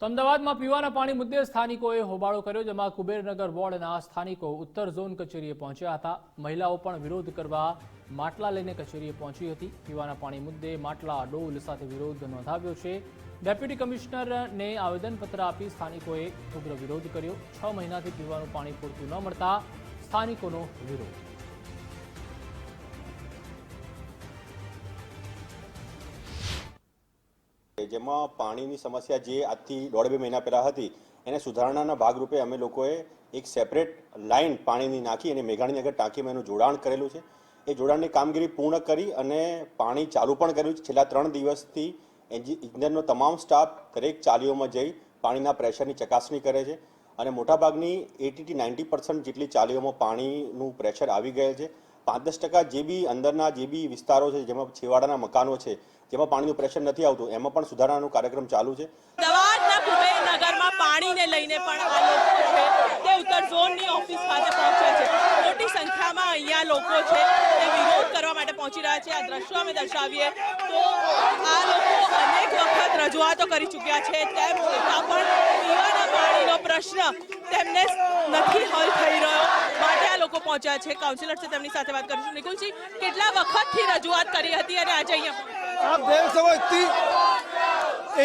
તો અમદાવાદમાં પીવાના પાણી મુદ્દે સ્થાનિકોએ હોબાળો કર્યો, જેમાં કુબેરનગર વોર્ડના સ્થાનિકો ઉત્તર ઝોન કચેરીએ પહોંચ્યા હતા. મહિલાઓ પણ વિરોધ કરવા માટલા લઈને કચેરીએ પહોંચી હતી. પીવાના પાણી મુદ્દે માટલા, ડોલ સાથે વિરોધ નોંધાવ્યો છે. ડેપ્યુટી કમિશનરને આવેદનપત્ર આપી સ્થાનિકોએ ઉગ્ર વિરોધ કર્યો. છ મહિનાથી પીવાનું પાણી પૂરતું ન મળતા સ્થાનિકોનો વિરોધ. જેમાં પાણીની સમસ્યા જે આજથી દોઢ બે મહિના પહેલાં હતી, એને સુધારણાના ભાગરૂપે અમે લોકોએ એક સેપરેટ લાઇન પાણીની નાખી અને મેઘાણીનગર ટાંકીમાં એનું જોડાણ કરેલું છે. એ જોડાણની કામગીરી પૂર્ણ કરી અને પાણી ચાલુ પણ કર્યું છે. છેલ્લા ત્રણ દિવસથી ઇજનેરનો તમામ સ્ટાફ દરેક ચાલીઓમાં જઈ પાણીના પ્રેશરની ચકાસણી કરે છે અને મોટાભાગની એટીથી નાઇન્ટી પર્સન્ટ જેટલી ચાલીઓમાં પાણીનું પ્રેશર આવી ગયેલ છે. પાંચ દસ ટકા જે બી અંદરના જે બી વિસ્તારો છે, જેમાં છેવાડાના મકાનો છે, જેમાં પાણીનું પ્રેશર નથી આવતું, એમાં પણ સુધારાનો કાર્યક્રમ ચાલુ છે. કુબેરનગરમાં પાણીને લઈને પણ આ લોકો છે, તે ઉત્તર ઝોનની ઓફિસ ખાતે પહોંચ્યા છે. મોટી સંખ્યામાં અહીંયા લોકો છે, તે વિરોધ કરવા માટે પહોંચી રહ્યા છે. આ દ્રશ્યો અમે દર્શાવીએ તો આ લોકો રજૂઆતો કરી ચૂક્યા છે તેમ છતાં પણ પીવાના પાણીનો પ્રશ્ન તેમને નથી હલ થઈ રહ્યો. માટે આ લોકો પહોંચ્યા છે. કાઉન્સિલર છે તેમની સાથે વાત કરીશું. નિકુલજી, કેટલા વખતથી રજૂઆત કરી હતી અને આજે અહીંયા આપ દેખ સકો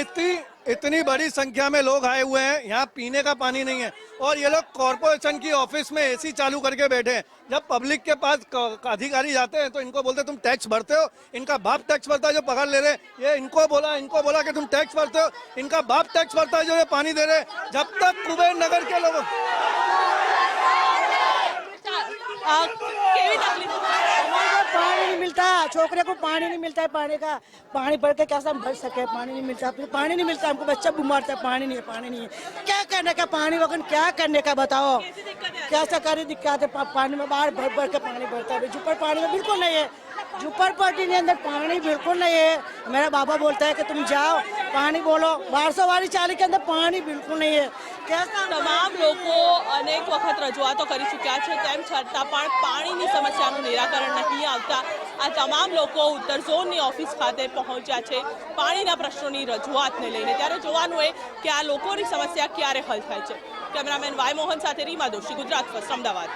ઇતની इतनी बड़ी संख्या में लोग आए हुए हैं, यहाँ पीने का पानी नहीं है। और ये लोग कॉरपोरेशन की ऑफ़िस में एसी चालू करके बैठे हैं। जब पब्लिक के पास अधिकारी जाते हैं तो इनको बोलते तुम टैक्स भरते हो? इनका बाप टैक्स भरता है जो पगार ले रहे ये इनको बोला इनको बोला कि तुम टैक्स भरते हो? इनका बाप टैक्स भरता है जो ये पानी दे रहे जब तक कुबेर नगर के लोग मिलता, छोकरे को पानी नहीं मिलता है पानी का। पानी भर के कैसे हम भर सके? पानी नहीं मिलता, फिर पानी नहीं मिलता, हमको बच्चा बीमार था, पानी नहीं है, पानी नहीं है। क्या करने का पानी वगन, क्या करने का बताओ? कैसे करे दिक्कत है? पानी में बाहर भर भर के पानी भरता है। झुप्पर पानी में बिल्कुल नहीं है। झुप्पर पट्टी के अंदर पानी बिल्कुल नहीं है। मेरा बाबा बोलता है कि तुम जाओ પાણી બોલો. બારસો વાળી ચાલી કે અંદર પાણી બિલકુલ નહીં તમામ લોકો અનેક વખત રજૂઆતો કરી ચૂક્યા છે, તેમ છતાં પણ પાણીની સમસ્યાનું નિરાકરણ નહીં આવતા આ તમામ લોકો ઉત્તર ઝોનની ઓફિસ ખાતે પહોંચ્યા છે. પાણીના પ્રશ્નોની રજૂઆતને લઈને ત્યારે જોવાનું હોય કે આ લોકોની સમસ્યા ક્યારે હલ થાય છે. કેમેરામેન વાય મોહન સાથે રીમા દોશી ગુજરાત ફર્સ્ટ અમદાવાદ.